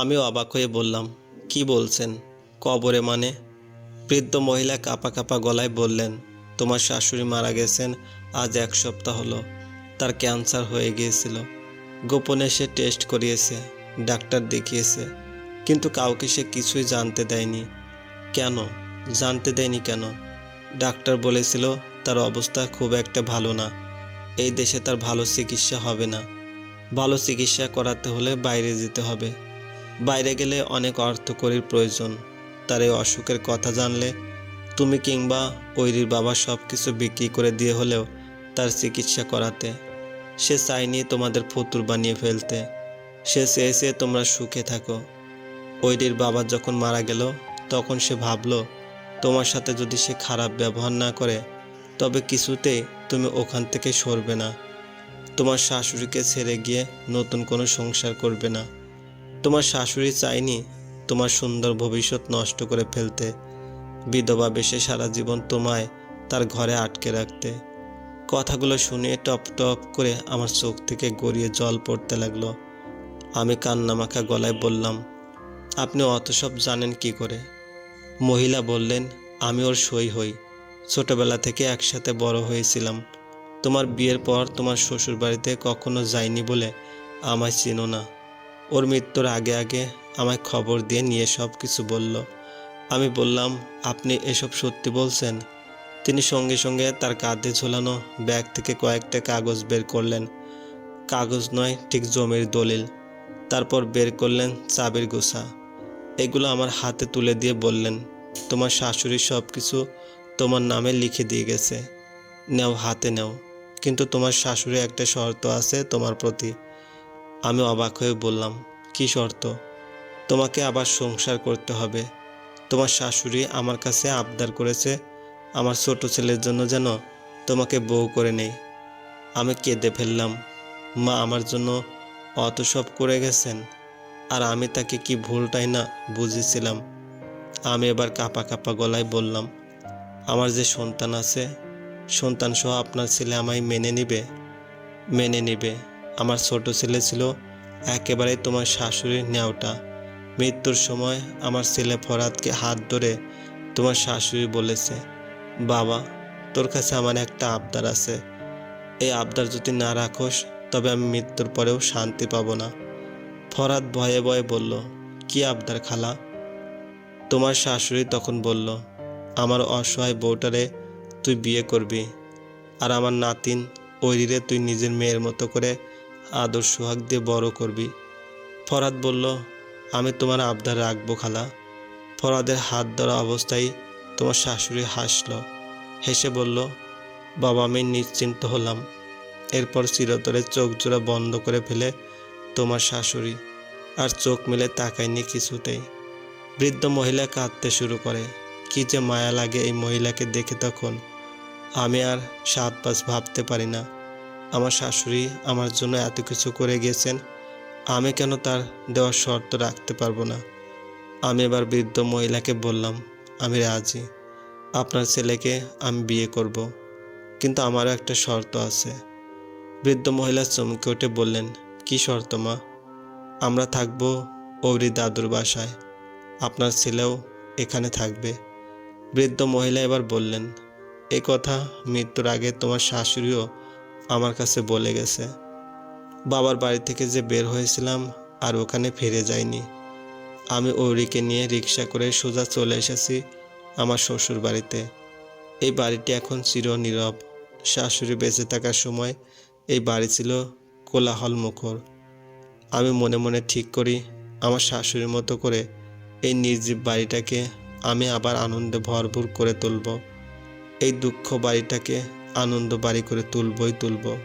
আমিও অবাক হয়ে বললাম, কি বলছেন? কবরে মানে? বৃদ্ধ মহিলা কাপা কাপা গলায় বললেন, তোমার শাশুড়ি মারা গেছেন, আজ এক সপ্তাহ হলো। তার ক্যান্সার হয়ে গিয়েছিল। গোপনে সে টেস্ট করিয়েছে, ডাক্তার দেখিয়েছে। কিন্তু কাউকে সে কিছুই জানতে দেয়নি। কেন? জানতে দেয়নি কেন? ডাক্তার বলেছিল, তার অবস্থা খুব একটা ভালো না। এই দেশে তার ভালো চিকিৎসা হবে না। ভালো চিকিৎসা করাতে হলে বাইরে যেতে হবে। বাইরে গেলে অনেক অর্থকরীর প্রয়োজন। তার এই অসুখের কথা জানলে তুমি কিংবা ঐরির বাবা সব কিছু বিক্রি করে দিয়ে হলেও তার চিকিৎসা করাতে। সে চাইনি তোমাদের ফতুর বানিয়ে ফেলতে। সে চেয়েছে তোমরা সুখে থাকো। ঐরির বাবা যখন মারা গেল, তখন সে ভাবলো, তোমার সাথে যদি সে খারাপ ব্যবহার না করে, তবে কিছুতেই তুমি ওখান থেকে সরবে না। তোমার শাশুড়িকে ছেড়ে গিয়ে নতুন কোনো সংসার করবে না। তোমার শাশুড়ি চায়নি তোমার সুন্দর ভবিষ্যৎ নষ্ট করে ফেলতে। বিধবা বেশে সারা জীবন তোমায় তার ঘরে আটকে রাখতে। কথাগুলো শুনে টপ টপ করে আমার চোখ থেকে গড়িয়ে জল পড়তে লাগল। আমি কান্নামাখা গলায় বললাম, আপনি অত সব জানেন কি করে? মহিলা বললেন, আমি ওর সই হই। ছোটবেলা থেকে একসাথে বড় হয়েছিলাম। তোমার বিয়ের পর তোমার শ্বশুর বাড়িতে কখনো যাইনি বলে আমায় চিনো না। ওর মৃত্যুর আগে আগে আমায় খবর দিয়ে নিয়ে সব কিছু বলল। আমি বললাম, আপনি এসব সত্যি বলছেন? তিনি সঙ্গে সঙ্গে তার কাঁধে ঝোলানো ব্যাগ থেকে কয়েকটা কাগজ বের করলেন। কাগজ নয়, ঠিক জমির দলিল। তারপর বের করলেন চাবির গোছা। এগুলো আমার হাতে তুলে দিয়ে বললেন, তোমার শাশুড়ি সব কিছু তোমার নামে লিখে দিয়ে গেছে। নেও, হাতে নেও। কিন্তু তোমার শাশুড়ি একটা শর্ত আছে তোমার প্রতি। আমি অবাক হয়ে বললাম, কি শর্ত? তোমাকে আবার সংসার করতে হবে। তোমার শাশুড়ি আমার কাছে আবদার করেছে, আমার ছোট ছেলের জন্য যেন তোমাকে বউ করে নেই। আমি কেঁদে ফেললাম, মা আমার জন্য অত সব করে গেছেন, আর আমি তাকে কি ভুলটাই না বুঝেছিলাম। আমি এবার কাপা কাপা গলায় বললাম, আমার যে সন্তান আছে সন্তান সহ আপনার ছেলে আমায় মেনে নিবে মেনে নিবে। আমার ছোট ছেলে ছিল একেবারে তোমার শাশুড়ির নেওটা মৃত্যুর সময় আমার ছেলে ফরাদকে হাত ধরে তোমার শাশুড়ি বলেছে, বাবা, তোর কাছে আমার একটা আবদার আছে। এই আবদার যদি না রাখোস, তবে আমি মৃত্যুর পরেও শান্তি পাবো না। ফরাদ ভয়ে ভয়ে বলল, কি আবদার খালা? তোমার শাশুড়ি তখন বলল, আমার অসহায় বউটারে তুই বিয়ে করবি, আর আমার নাতিন ঐরিরে তুই নিজের মেয়ের মতো করে আদর সোহাগ দিয়ে বড় করবি। ফরাদ বলল, আমি তোমার আবদার রাখব খালা। ফরাদের হাত ধরা অবস্থায় তোমার শাশুড়ি হাসলো। হেসে বলল, বাবা, আমি নিশ্চিন্ত হলাম। এরপর চিরতরে চোখ জোড়া বন্ধ করে ফেলে তোমার শাশুড়ি, আর চোখ মেলে তাকায়নি কিছুতেই। বৃদ্ধ মহিলা কাঁদতে শুরু করে। কি যে মায়া লাগে এই মহিলাকে দেখে তখন। আমি আর সাত পাঁচ ভাবতে পারি না। আমার শাশুড়ি আমার জন্য এত কিছু করে গেছেন, আমি কেন তার দেওয়ার শর্ত রাখতে পারব না? আমি এবার বৃদ্ধ মহিলাকে বললাম, আমি রাজি। আপনার ছেলেকে আমি বিয়ে করব। কিন্তু আমারও একটা শর্ত আছে। বৃদ্ধ মহিলা চমকে উঠে বললেন, কি শর্ত মা? আমরা থাকব ওরি দাদুর বাসায়। আপনার ছেলেও এখানে থাকবে। বৃদ্ধ মহিলা এবার বললেন, এ কথা মৃত্যুর আগে তোমার শাশুড়িও আমার কাছে বলে গেছে, বাবার বাড়ি থেকে যে বের হয়েছিলাম আর ওখানে ফিরে যাইনি। আমি ওরিকে নিয়ে রিক্সা করে সোজা চলে এসেছি আমার শ্বশুর বাড়িতে। এই বাড়িটি এখন চির নীরব। শাশুড়ি বেঁচে থাকার সময় এই বাড়ি ছিল কোলাহল মুখর। আমি মনে মনে ঠিক করি, আমার শাশুড়ির মতো করে এই নির্জীব বাড়িটাকে আমি আবার আনন্দে ভরপুর করে তুলব। এই দুঃখ বাড়িটাকে আনন্দ বাড়ি করে তুলবই তুলব।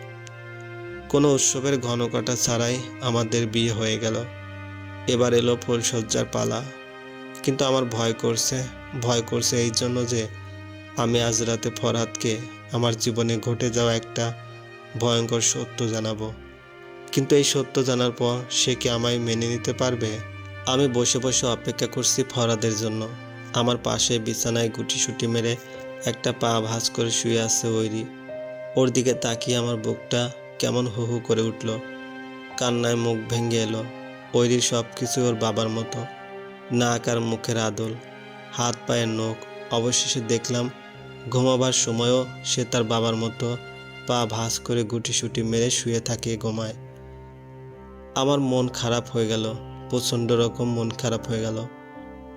কোনো উৎসবের ঘনকাটা ছাড়াই আমাদের বিয়ে হয়ে গেল। এবার এলো ফুলসজ্জার পালা। কিন্তু আমার ভয় করছে ভয় করছে এই জন্য যে আমি আজ রাতে ফরহাদকে আমার জীবনে ঘটে যাওয়া একটা ভয়ঙ্কর সত্য জানাব। কিন্তু এই সত্য জানার পর সে কি আমায় মেনে নিতে পারবে? আমি বসে বসে অপেক্ষা করছি ফরাদের জন্য। আমার পাশে বিছানায় গুটিসুটি মেরে একটা পা ভাঁজ করে শুয়ে আছে ওইরি ওর দিকে তাকিয়ে আমার বুকটা কেমন হু হু করে উঠল। কান্নায় মুখ ভেঙে এলো। ওইদির সব কিছু ওর বাবার মতো। নাক আর মুখের আদল। হাত, পায়ের নখ। অবশেষে দেখলাম ঘুমাবার সময়ও সে তার বাবার মতো পা ভাঁজ করে গুটিসুটি মেরে শুয়ে থাকে ঘুমায়। আমার মন খারাপ হয়ে গেল। প্রচণ্ড রকম মন খারাপ হয়ে গেল।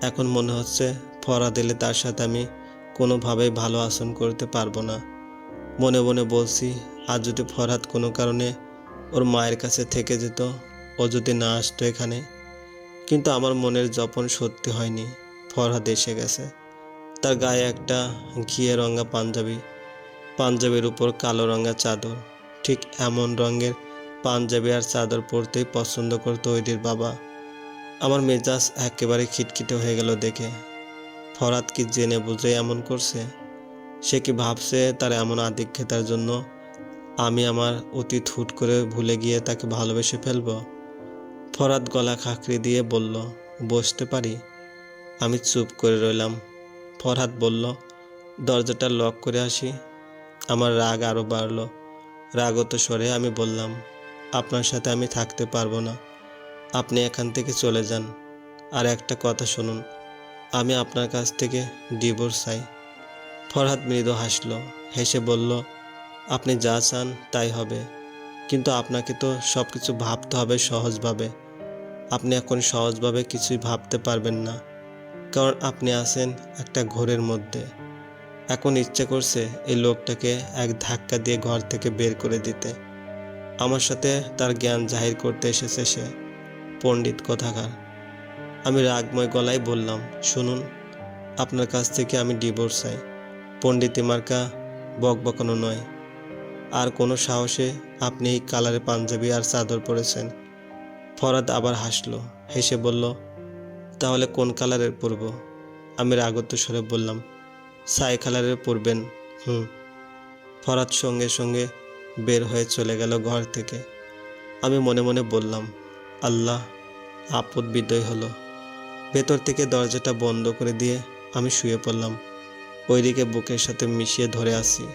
এখন মনে হচ্ছে ফরা দিলে তার সাথে আমি কোনোভাবেই ভালো আসন করতে পারব না। মনে মনে বলছি, আর যদি ফরহাদ কোনো কারণে ওর মায়ের কাছে থেকে যেত, ও যদি না আসতো এখানে। কিন্তু আমার মনের জপন সত্যি হয়নি। ফরহাদ এসে গেছে। তার গায়ে একটা ঘিয়ে রঙা পাঞ্জাবি। পাঞ্জাবির উপর কালো রঙা চাদর। ঠিক এমন রঙের পাঞ্জাবি আর চাদর পরতেই পছন্দ করতো ওইদির বাবা। আমার মেজাজ একেবারে খিটখিটে হয়ে গেল দেখে। ফরাত কি জেনে বুঝে এমন করছে? সে কি ভাবছে তার এমন আধিক্যতার জন্য আমি আমার অতীত হুট করে ভুলে গিয়ে তাকে ভালোবেসে ফেলব? ফরাত গলা খাকড়ি দিয়ে বলল, বসতে পারি? আমি চুপ করে রইলাম। ফরহাদ বলল, দরজাটা লক করে আসি। আমার রাগ আরও বাড়লো। রাগত স্বরে আমি বললাম, আপনার সাথে আমি থাকতে পারব না। আপনি এখান থেকে চলে যান। আর একটা কথা শুনুন। আমি আপনার কাছ থেকে ডিভোর্স চাই। ফরহাদ মৃদু হাসল, হেসে বলল, আপনি যা চান তাই হবে। কিন্তু আপনাকে তো সব কিছু ভাবতে হবে সহজভাবে। আপনি এখন সহজভাবে কিছুই ভাবতে পারবেন না। কারণ আপনি আছেন একটা ঘোরের মধ্যে। এখন ইচ্ছে করছে এই লোকটাকে এক ধাক্কা দিয়ে ঘর থেকে বের করে দিতে। আমার সাথে তার জ্ঞান জাহির করতে এসেছে সে। পণ্ডিত কথাকার। আমি রাগময় গলায় বললাম, শুনুন, আপনার কাছ থেকে আমি ডিভোর্স চাই। পণ্ডিতি মার্কা বকবকানো নয়। আর কোনো সাহসে আপনি এই কালারে পাঞ্জাবি আর চাদর পরেছেন। ফরাদ আবার হাসলো, হেসে বলল, তাহলে কোন কালারের পরব? আমি রাগত স্বরে বললাম সাই কালারের পরবেন, হুম। ফরাদ সঙ্গে সঙ্গে বের হয়ে চলে গেল ঘর থেকে। আমি মনে মনে বললাম, আল্লাহ আপদ বিদয় হলো। ভেতর থেকে দরজাটা বন্ধ করে দিয়ে আমি শুয়ে পড়লাম। ওইদিকে বুকের সাথে মিশিয়ে ধরে আছি।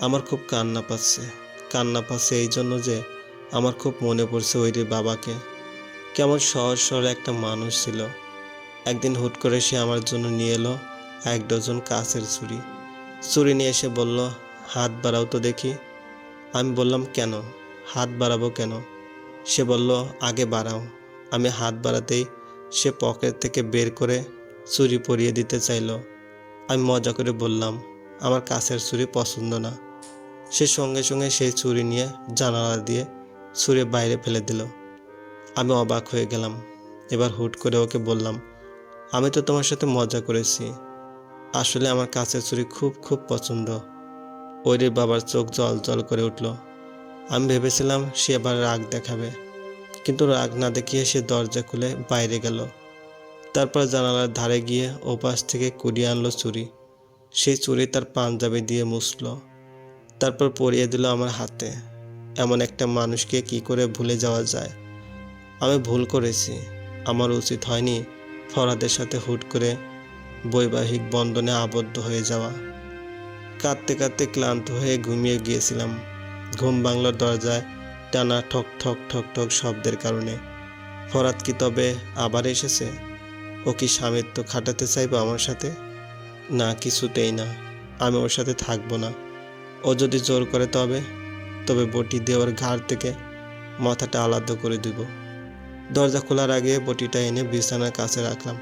আমার খুব কান্না পাচ্ছে। কান্না পাচ্ছে এই জন্য যে আমার খুব মনে পড়ছে ওইটির বাবাকে। কেমন সহজ সরল একটা মানুষ ছিল। একদিন হুট করে সে আমার জন্য নিয়ে এলো এক ডজন কাছের ছুরি ছুরি নিয়ে এসে বলল, হাত বাড়াও তো দেখি। আমি বললাম, কেন? হাত বাড়াবো কেন? সে বলল, আগে বাড়াও। আমি হাত বাড়াতেই সে পকেট থেকে বের করে ছুরি পরিয়ে দিতে চাইলো। আমি মজা করে বললাম, আমার কাছের ছুরি পছন্দ না। সে সঙ্গে সঙ্গে সেই ছুরি নিয়ে জানালা দিয়ে ছুরি বাইরে ফেলে দিল। আমি অবাক হয়ে গেলাম। এবার হুট করে ওকে বললাম, আমি তো তোমার সাথে মজা করেছি। আসলে আমার কাছের ছুরি খুব খুব পছন্দ। ওইটির বাবার চোখ জল জল করে উঠল। আমি ভেবেছিলাম সে এবার রাগ দেখাবে। কিন্তু রাগ না দেখিয়ে সে দরজা খুলে বাইরে গেল। তারপর জানালার ধারে গিয়ে ওপাশ থেকে কুড়িয়ে আনলো চুরি সেই চুরি তার পাঞ্জাবি দিয়ে মুছল। তারপর পরিয়ে দিল আমার হাতে। এমন একটা মানুষকে কি করে ভুলে যাওয়া যায়? আমি ভুল করেছি। আমার উচিত হয়নি ফরাদের সাথে হুট করে বৈবাহিক বন্ধনে আবদ্ধ হয়ে যাওয়া। কাঁদতে কাঁদতে ক্লান্ত হয়ে ঘুমিয়ে গিয়েছিলাম। ঘুম বাংলার দরজায় টানা ঠক ঠক ঠক ঠক শব্দের কারণে। ফরাত কি তবে আবার এসেছে? ও কি স্বামিত্ব খাটাতে চাইব আমার সাথে? না, কিছুতেই না। আমি ওর সাথে থাকব না। ও যদি জোর করে তবে তবে বটি দিয়ে ওর ঘাড় থেকে মাথাটা আলাদা করে দিব। দরজা খোলার আগে বটিটা এনে বিছানার কাছে রাখলাম।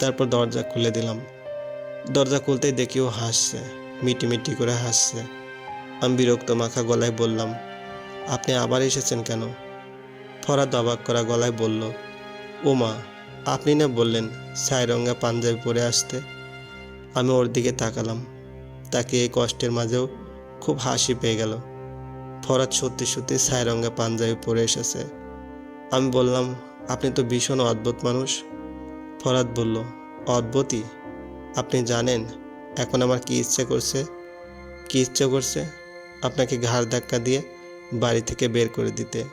তারপর দরজা খুলে দিলাম। দরজা খুলতেই দেখি ও হাসছে মিটি মিটি করে হাসছে। আমি বিরক্ত মাখা গলায় বললাম আপনি আবার এসেছেন কেন? ফরাদ অবাক করা গলায় বলল ও মা আপনি না বললেন ছাই রঙা পাঞ্জাবি পরে আসতে? আমি ওর দিকে তাকালাম। তাকে এই কষ্টের মাঝেও খুব হাসি পেয়ে গেল। ফরাদ সত্যি সত্যি ছাই রঙা পাঞ্জাবি পরে এসেছে। আমি বললাম, আপনি তো ভীষণ অদ্ভুত মানুষ। ফরাদ বলল, অদ্ভুতই? আপনি জানেন, এখন আমার কি ইচ্ছে করছে? কি ইচ্ছে করছে? আপনাকে ঘাড় ধাক্কা দিয়ে বাড়ি থেকে বের করে দিতে।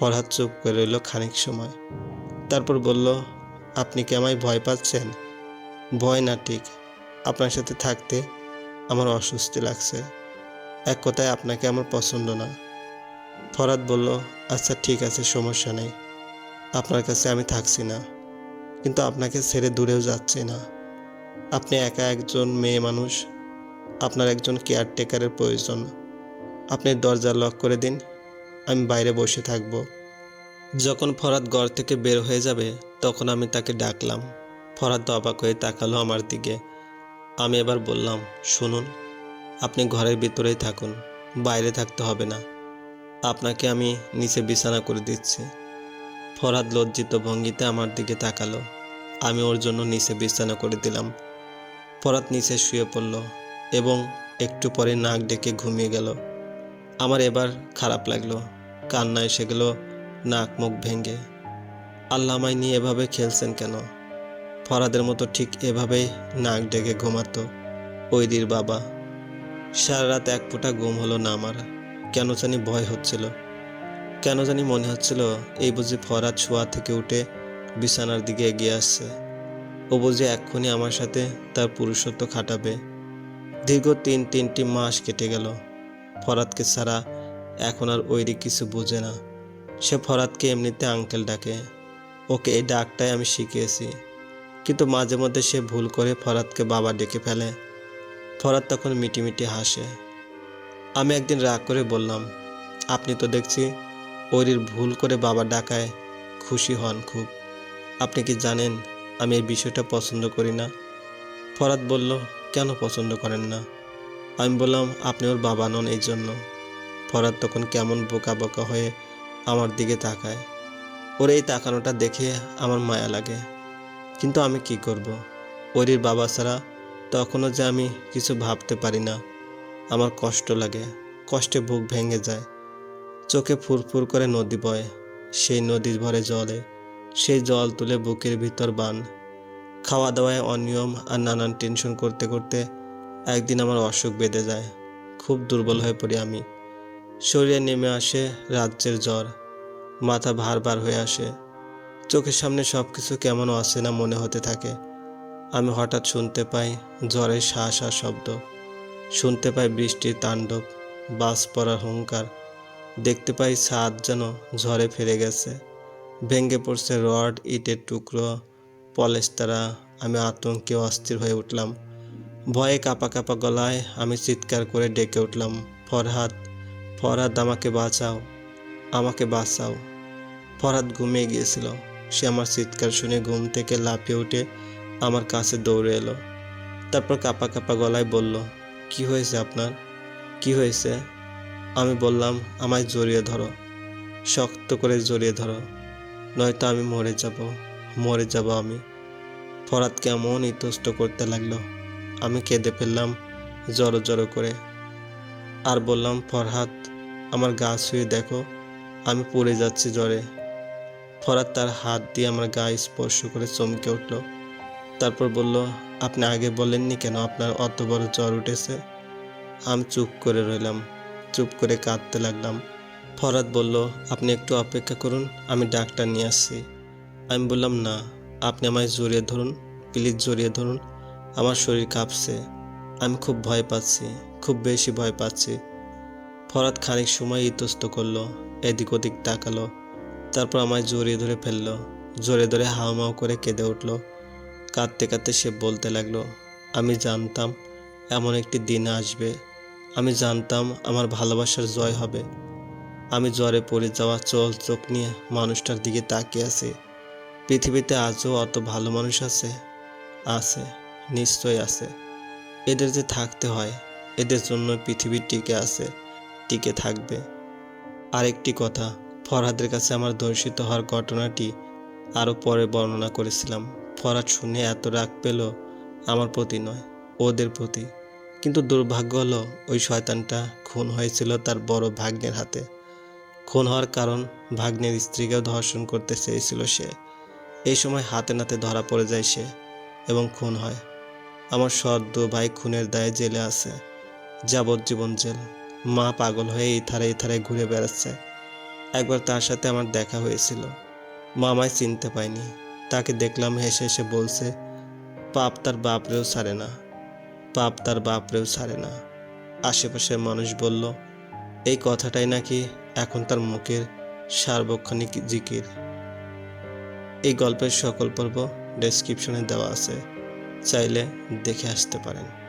ফরহাদ চুপ করে রইল খানিক সময়। তারপর বলল, আপনি কি আমায় ভয় পাচ্ছেন? ভয় না, ঠিক। আপনার সাথে থাকতে আমার অস্বস্তি লাগছে। এক কথায় আপনাকে আমার পছন্দ না। ফরাদ বলল আচ্ছা ঠিক আছে, সমস্যা নেই। আপনার কাছে আমি থাকছি না। কিন্তু আপনাকে ছেড়ে দূরেও যাচ্ছি না। আপনি একা একজন মেয়ে মানুষ। আপনার একজন কেয়ারটেকারের প্রয়োজন। আপনি দরজা লক করে দিন, আমি বাইরে বসে থাকব। যখন ফরাদ ঘর থেকে বের হয়ে যাবে, তখন আমি তাকে ডাকলাম। ফরাদ তো অবাক হয়ে তাকালো আমার দিকে। আমি এবার বললাম, শুনুন, আপনি ঘরের ভিতরেই থাকুন, বাইরে থাকতে হবে না। আপনাকে আমি নিচে বিছানা করে দিচ্ছি। ফরাদ লজ্জিত ভঙ্গিতে আমার দিকে তাকালো। আমি ওর জন্য নিচে বিছানা করে দিলাম। ফরাদ নিচে শুয়ে পড়ল এবং একটু পরে নাক ডেকে ঘুমিয়ে গেল। আমার এবার খারাপ লাগল। কান্না এসে গেল, নাক মুখ ভেঙে। আল্লাহ আমায় নিয়ে এভাবে খেলছেন কেন? ফরাদের মতো ঠিক এভাবেই নাক ডেকে ঘুমাতো। ওইদির বাবা। সারা রাত এক ফোঁটা ঘুম হলো না আমার। কেন জানি ভয় হচ্ছিল। কেন জানি মনে হচ্ছিল এই বুঝি ফরাদ শোয়া থেকে উঠে বিছানার দিকে এগিয়ে আসছে। ও বুঝি এক্ষুনি আমার সাথে তার পুরুষত্ব খাটাবে। দীর্ঘ তিন তিনটি মাস কেটে গেল। ফরাদকে ছাড়া এখন আর ওইরি কিছু বোঝে না। সে ফরাদকে এমনিতে আঙ্কেল ডাকে। ওকে এই ডাকটাই আমি শিখিয়েছি। কিন্তু মাঝে মধ্যে সে ভুল করে ফরাদকে বাবা ডেকে ফেলে। ফরাদ তখন মিটিমিটি হাসে। আমি একদিন রাগ করে বললাম, আপনি তো দেখছি ওরির ভুল করে বাবা ডাকায় খুশি হন খুব। আপনি কি জানেন আমি এই বিষয়টা পছন্দ করি না? ফরাদ বলল, কেন পছন্দ করেন না? আমি বললাম, আপনি ওর বাবা নন এই জন্য। ফরাদ তখন কেমন বোকা বোকা হয়ে আমার দিকে তাকায়। ওর এই তাকানোটা দেখে আমার মায়া লাগে। কিন্তু আমি কি করব? ওরির বাবা ছাড়া তখনও যে আমি কিছু ভাবতে পারি না। আমার কষ্ট লাগে। কষ্টে বুক ভেঙে যায়। চোখে ফুরফুর করে নদী বয়। সেই নদীর ভরে জলে। সেই জল তুলে বুকের ভিতর বান। খাওয়া দাওয়ায় অনিয়ম আর নানান টেনশন করতে করতে একদিন আমার অসুখ বেঁধে যায়। খুব দুর্বল হয়ে পড়ি আমি। শরীরে নেমে আসে রাজ্যের জ্বর। মাথা ভার ভার হয়ে আসে। চোখের সামনে সব কিছু কেমন অচেনা মনে হতে থাকে। আমি হঠাৎ শুনতে পাই জ্বরের শাঁ শাঁ শব্দ। শুনতে পাই বৃষ্টির তাণ্ডব, বাস পড়ার হুঙ্কার। দেখতে পাই ছাদ যেন ঝড়ে ফিরে গেছে। ভেঙে পড়ছে রড, ইটের টুকরো পলেস্তারা আমি আতঙ্কে অস্থির হয়ে উঠলাম। ভয়ে কাপা কাপা গলায় আমি চিৎকার করে ডেকে উঠলাম, ফরহাদ ফরহাদ আমাকে বাঁচাও আমাকে বাঁচাও। ফরহাদ ঘুমিয়ে গিয়েছিল। সে আমার চিৎকার শুনে ঘুম থেকে লাফিয়ে উঠে আমার কাছে দৌড়ে এলো। তারপর কাপা কাপা গলায় বলল, কি হয়েছে আপনার? কি হয়েছে? আমি বললাম, আমায় জড়িয়ে ধরো, শক্ত করে জড়িয়ে ধরো, নয়তো আমি মরে যাব মরে যাব আমি। ফরাদ কেমন ইতস্ত করতে লাগল আমি কেঁদে ফেললাম জড়ো জড়ো করে। আর বললাম, ফরহাদ, আমার গা ছুঁয়ে দেখো, আমি পড়ে যাচ্ছি জ্বরে। ফরাদ তার হাত দিয়ে আমার গা স্পর্শ করে চমকে উঠল। তারপর বলল, আপনি আগে বলেননি কেন? আপনার অত বড় জ্বর উঠেছে। আমি চুপ করে রইলাম, চুপ করে কাঁদতে লাগলাম। ফরাদ বলল, আপনি একটু অপেক্ষা করুন, আমি ডাক্তার নিয়ে আসছি। আমি বললাম, না, আপনি আমায় জড়িয়ে ধরুন, প্লিজ জড়িয়ে ধরুন। আমার শরীর কাঁপছে। আমি খুব ভয় পাচ্ছি, খুব বেশি ভয় পাচ্ছি। ফরাদ খানিক সময় ইতস্ত করল, এদিক ওদিক তাকালো, তারপর আমায় জড়িয়ে ধরে ফেলল জোরে ধরে হাওমাও করে কেঁদে উঠল। কাঁদতে কাঁদতে সে বলতে লাগল, আমি জানতাম এমন একটি দিন আসবে। আমি জানতাম আমার ভালোবাসার জয় হবে। আমি জ্বরে পড়ে যাওয়া চোখ চোখ নিয়ে মানুষটার দিকে তাকিয়ে আছি। পৃথিবীতে আজও অত ভালো মানুষ আছে আছে। নিশ্চয় আছে। এদের যে থাকতে হয়, এদের জন্য পৃথিবী টিকে আছে, টিকে থাকবে। আরেকটি কথা, ফরহাদের কাছে আমার দর্শিত হওয়ার ঘটনাটি আরও পরে বর্ণনা করেছিলাম। ফরহাদ শুনে এত রাগ পেল আমার প্রতি নয়, ওদের প্রতি। কিন্তু দুর্ভাগ্য হলো, ওই শয়তানটা খুন হয়েছিল তার বড় ভাগ্নের হাতে। খুন হওয়ার কারণ ভাগ্নের স্ত্রীকেও ধর্ষণ করতে চেয়েছিল সে। এই সময় হাতে নাতে ধরা পড়ে যায় সে এবং খুন হয়। আমার সদ্য ভাই খুনের দায়ে জেলে আছে, যাবজ্জীবন জেল। মা পাগল হয়ে এই থারে এই থারে ঘুরে বেড়াচ্ছে। একবার তার সাথে আমার দেখা হয়েছিল। মা আমায় চিনতে পায়নি তাকে দেখলাম হেসে হেসে বলছে, পাপ তার বাপরেও ছাড়ে না। পাপ তার বাপরেও ছাড়ে না। আশেপাশের মানুষ বলল, এই কথাটাই নাকি এখন তার মুখের সার্বক্ষণিক জিকির? এই গল্পের সকল পর্ব ডেসক্রিপশনে দেওয়া আছে। চাইলে দেখে আসতে পারেন।